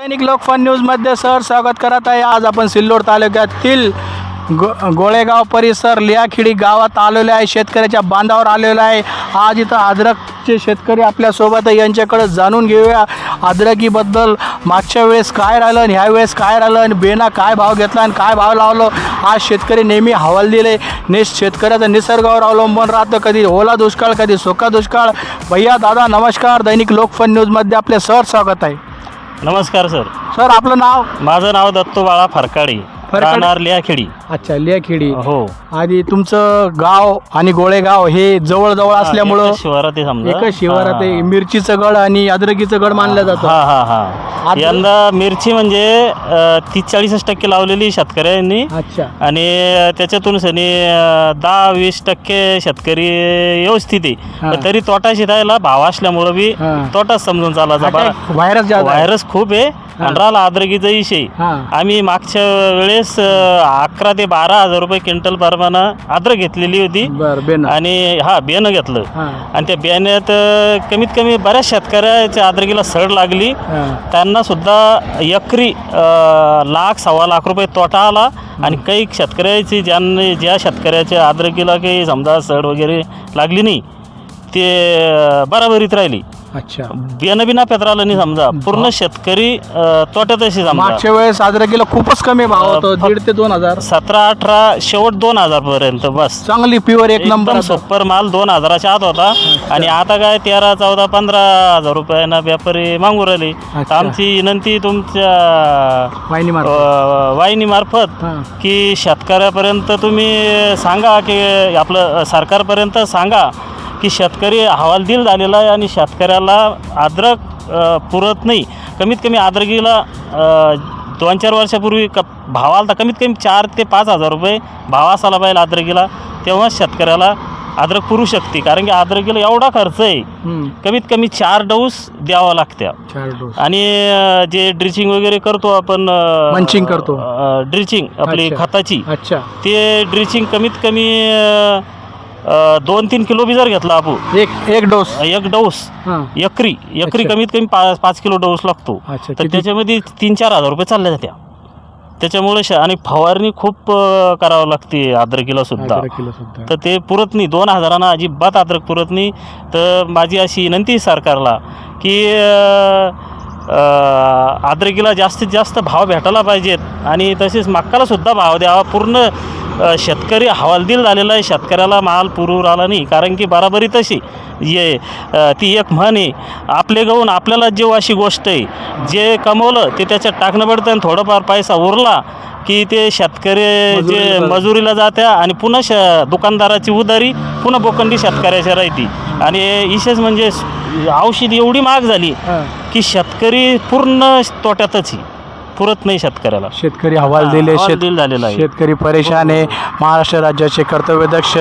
दैनिक लोकफन न्यूजमध्ये सर स्वागत करत आहे. आज आपण सिल्लोड तालुक्यातील गो गोळेगाव परिसर लियाखिडी गावात आलेलो आहे. शेतकऱ्याच्या बांधावर आलेलो आहे. आज इथं अद्रकचे शेतकरी आपल्यासोबत आहे. यांच्याकडे जाणून घेऊया अद्रकीबद्दल. मागच्या वेळेस काय राहिलं आणि ह्या वेळेस काय राहिलं आणि बेना काय भाव घेतला आणि काय भाव लावलं? आज शेतकरी नेहमी हवाल दिले. ने शेतकऱ्याचं निसर्गावर अवलंबून राहतं. कधी ओला दुष्काळ कधी सुका दुष्काळ. भैया दादा नमस्कार. दैनिक लोकफन न्यूजमध्ये आपले सर स्वागत आहे. नमस्कार सर. सर आपलं नाव? माझं नाव दत्तू बाळा फरकाडी. फरकाडे? राहणार लियाखेडी. अच्छा हो. आणि तुमचं गाव आणि गोळेगाव हे जवळ जवळ असल्यामुळं एकच शिवारात आहे समजा. एकच शिवारात आहे. मिरचीचं गड आणि अद्रकीचं गड मानलं जातं. हा हा हा. यंदा मिरची म्हणजे अ, तीस चाळीसच टक्के लावलेली शेतकऱ्यांनी. अच्छा. आणि त्याच्यातून सनी दहा वीस टक्के शेतकरी व्यवस्थित आहे. हा. पण तरी तोटा शिरायला भाव असल्यामुळं बी हा. तोटाच समजून चालायचा. बरा व्हायरस जास्त आहे. व्हायरस खूप आहे. आणि राहिला आद्रकीचा विषय. हा. आम्ही मागच्या वेळेस अकरा ते बारा हजार रुपये क्विंटल प्रमाणे अद्रक घेतलेली होती. बरं बेन. आणि हा बियाणं घेतलं. आणि त्या बियाण्यात कमीत कमी बऱ्याच शेतकऱ्याच्या अद्रकीला सड लागली. त्यांना सुद्धा एकरी लाख सव्वा लाख रुपये तोटा आला. आणि काही शेतकऱ्याची ज्यांनी ज्या शेतकऱ्याच्या अद्रकीला काही समजा सड वगैरे लागली नाही ते बराबरीत राहिली. अच्छा. बियाणं बी नाप्यात राहिलं नाही समजा. पूर्ण शेतकरी अ, तोट्यात अशी समजा. मागच्या वेळेस अद्रकीला खूपच कमी भाव होतो दीड ते दोन हजार. सतरा अठरा शेवट दोन हजार पर्यंत बस. चांगली प्युअर एक नंबर एकदम सुपर माल दोन हजाराच्या आत होता. आणि आता काय तेरा चौदा पंधरा हजार रुपयानं व्यापारी मागू राहिले. तर अच्छा. आमची विनंती तुमच्या वाहिनी मार अ, वाहिनीमार्फत हा. की शेतकऱ्यापर्यंत तुम्ही सांगा की आपलं सरकारपर्यंत सांगा. की शेतकरी हवालदिल झालेला आहे आणि शेतकऱ्याला अद्रक अ, पुरत नाही कमीत कमी अद्रकीला अ, दोन चार वर्षापूर्वी क भाव आला कमीत कमी चार ते पाच हजार रुपये भाव असायला पाहिजे अद्रकीला तेव्हा शेतकऱ्याला अद्रक पुरू शकते कारण की अद्रकीला एवढा खर्च आहे. कमीत कमी चार डोस द्यावा लागत्या आणि जे ड्रिचिंग वगैरे करतो आपण Munching करतो. ड्रिचिंग आपली. खताची अच्छा ते ड्रिचिंग कमीत कमी अ, दोन तीन किलो बी जर घेतला आपण एक एक डोस. एक डोस. हां. एकरी. एकरी अच्छा. कमीत कमी पाच पाच किलो डोस लागतो. अच्छा, तर किती? त्याच्यामध्ये तीन चार हजार रुपये चालल्या जात्या. त्याच्यामुळे श- आणि फवारणी खूप अ, करावं लागते अद्रकीला सुद्धा. किलो सुद्धा. तर ते पुरत नाही दोन हजारांना अजिबात अद्रक पुरत नाही तर माझी अशी विनंती आहे सरकारला की अ, अ, अद्रकीला जास्तीत जास्त भाव भेटायला पाहिजेत. आणि तसेच मक्काला सुद्धा भाव द्यावा. पूर्ण शेतकरी हवालदिल झालेला आहे. शेतकऱ्याला माल पुरवू राहिला नाही. कारण की बराबरी तशी. ये ती एक म्हण आहे. आपले गहून आपल्याला जेव अशी गोष्ट आहे. जे कमवलं ते त्याच्यात टाकणं पडतं आणि थोडंफार पैसा उरला की ते शेतकरी जे मजुरीला जात्या आणि पुन्हा श दुकानदाराची उदारी पुन्हा बोकंडी शेतकऱ्याच्या राहती. आणि विशेष म्हणजे औषध एवढी महाग झाली की शेतकरी पूर्ण तोट्यातच आहे. पुरत नाही शेतकऱ्याला. शेतकरी हवाल हा, दिले हवालदिल झालेला आहे. शेतकरी परेशान आहे. महाराष्ट्र राज्याचे कर्तव्यदक्ष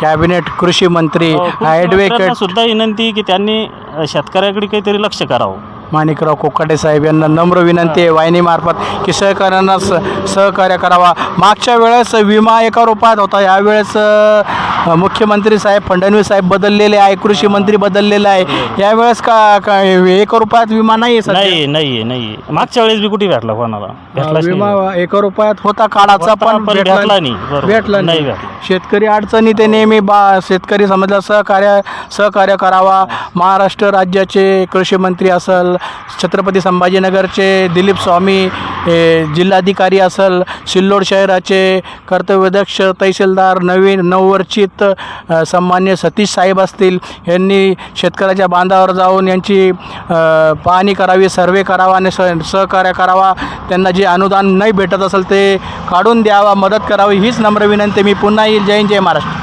कॅबिनेट कृषी मंत्री हो, ॲडव्होकेट सुद्धा विनंती की त्यांनी अ, शेतकऱ्याकडे काहीतरी लक्ष करावं. माणिकराव कोकाटे साहेब यांना नम्र विनंती आहे वाहिनीमार्फत की सहकार्यांना स सहकार्य करावा. मागच्या वेळेस विमा एका रुपयात होता यावेळेस अ, मुख्यमंत्री साहेब फडणवीस साहेब बदललेले आहे कृषी मंत्री बदललेले आहे यावेळेस का का एक रुपयात विमा नाही आहे सध्या? नाही नाही नाही मागच्या वेळेस बी कुठे भेटला कोणाला भेटलाच नाही. विमा एका रुपयात होता होता, पण पण भेटला नाही. बरोबर. भेटला नाही नाही भेटला. शेतकरी अडचणी ते नेहमी बा शेतकरी समजला सहकार्य सहकार्य करावा महाराष्ट्र राज्याचे कृषी मंत्री असल छत्रपती संभाजीनगरचे दिलीप स्वामी हे जिल्हाधिकारी असल सिल्लोड शहराचे कर्तव्यदक्ष तहसीलदार नवीन नववर्चित आहेत सन्मान्य सतीश साहेब असतील यांनी शेतकऱ्याच्या बांधावर जाऊन यांची पाहणी करावी सर्वे करावा आणि स सहकार्य करावा. त्यांना जे अनुदान नाही भेटत असेल ते काढून द्यावा मदत करावी हीच नम्र विनंती. मी पुन्हा येईल. जय हिंद, जय महाराष्ट्र.